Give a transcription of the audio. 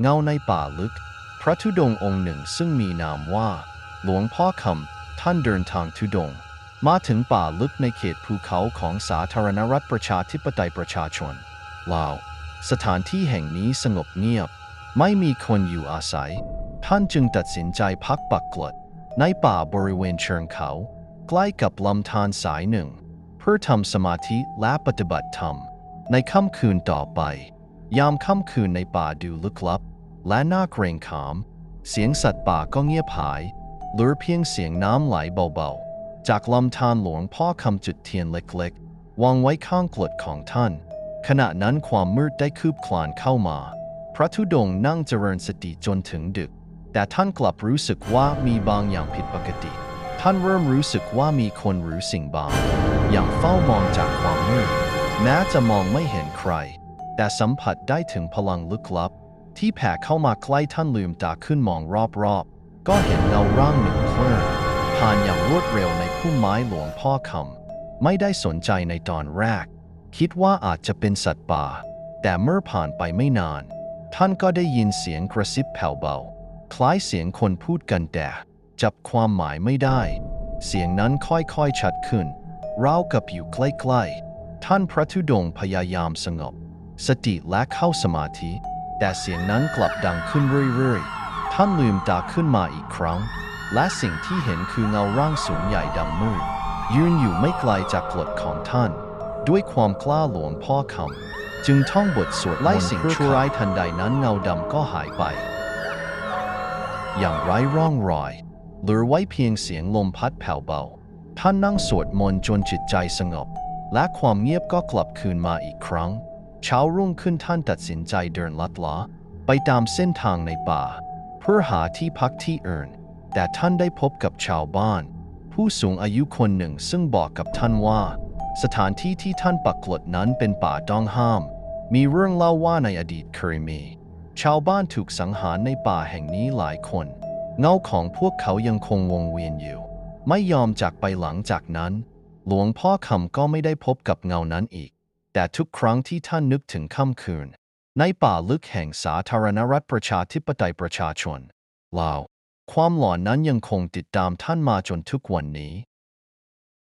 เงาในป่าลึก พระธุดงองค์หนึ่งซึ่งมีนามว่า หลวงพ่อคำท่านเดินทางธุดง มาถึงป่าลึกในเขตภูเขาของสาธารณรัฐประชาธิปไตยประชาชนลาว สถานที่แห่งนี้สงบเงียบ ไม่มีคนอยู่อาศัย ท่านจึงตัดสินใจพักปักกลดในป่าบริเวณเชิงเขา ใกล้กับลำธารสายหนึ่ง เพื่อทำสมาธิและปฏิบัติธรรม ในค่ำคืนต่อไป ยามค่ำคืนในป่าดูลึกลับ และน่าเกรงขาม เสียงสัตว์ป่าก็เงียบหาย เหลือเพียงเสียงน้ำไหลเบาๆ จากลำธารหลวงพ่อคำจุดเทียนเล็กๆ วางไว้ข้างกลดของท่าน ขณะนั้นความมืดได้คืบคลานเข้ามา พระธุดงค์นั่งเจริญสติจนถึงดึก แต่ท่านกลับรู้สึกว่ามีบางอย่างผิดปกติ ท่านเริ่มรู้สึกว่ามีคนหรือสิ่งบาง อย่างเฝ้ามองจากความมืดแม้จะมองไม่เห็นใคร แต่สัมผัสได้ถึงพลังลึกลับ ที่แผ่เข้ามาใกล้ท่านลืมตาขึ้นมองรอบๆ ก็เห็นเงาร่างหนึ่งเคลื่อนผ่านอย่างรวดเร็วในพุ่มไม้หลวงพ่อคำไม่ได้สนใจในตอนแรก คิดว่าอาจจะเป็นสัตว์ป่า แต่เมื่อผ่านไปไม่นาน ท่านก็ได้ยินเสียงกระซิบแผ่วเบา คล้ายเสียงคนพูดกันแต่จับความหมายไม่ได้ เสียงนั้นค่อยๆชัดขึ้นราวกับอยู่ใกล้ๆ ท่านพระธุดงค์พยายามสงบ สติและเข้าสมาธิ แต่เสียงนั้นกลับดังขึ้นเรื่อยๆ ท่านลืมตาขึ้นมาอีกครั้ง และสิ่งที่เห็นคือเงาร่างสูงใหญ่ดำมืดยืนอยู่ไม่ไกลจากกลดของท่าน ด้วยความกล้าหลวงพ่อคำจึงท่องบทสวดไล่สิ่งชั่วร้ายทันใดนั้นเงาดำก็หายไป อย่างไร้ร่องรอยหลือไว้เพียงเสียงลมพัดแผ่วเบา ท่านนั่งสวดมนต์จนจิตใจสงบ และความเงียบก็กลับคืนมาอีกครั้ง เช้ารุ่งขึ้นท่านตัดสินใจเดินลัดล้อไปตามเส้นทางในป่า เพื่อหาที่พักที่อื่น แต่ท่านได้พบกับชาวบ้าน ผู้สูงอายุคนหนึ่งซึ่งบอกกับท่านว่า สถานที่ที่ท่านปักกลดนั้นเป็นป่าต้องห้าม มีเรื่องเล่าว่าในอดีตเคยมี ชาวบ้านถูกสังหารในป่าแห่งนี้หลายคน เงาของพวกเขายังคงวงเวียนอยู่ ไม่ยอมจากไปหลังจากนั้น หลวงพ่อคำก็ไม่ได้พบกับเงานั้นอีก แต่ทุกครั้งที่ท่านนึกถึงค่ำคืน ในป่าลึกแห่งสาธารณรัฐประชาธิปไตยประชาชนลาวความหลอนนั้นยังคงติดตามท่านมาจนทุกวันนี้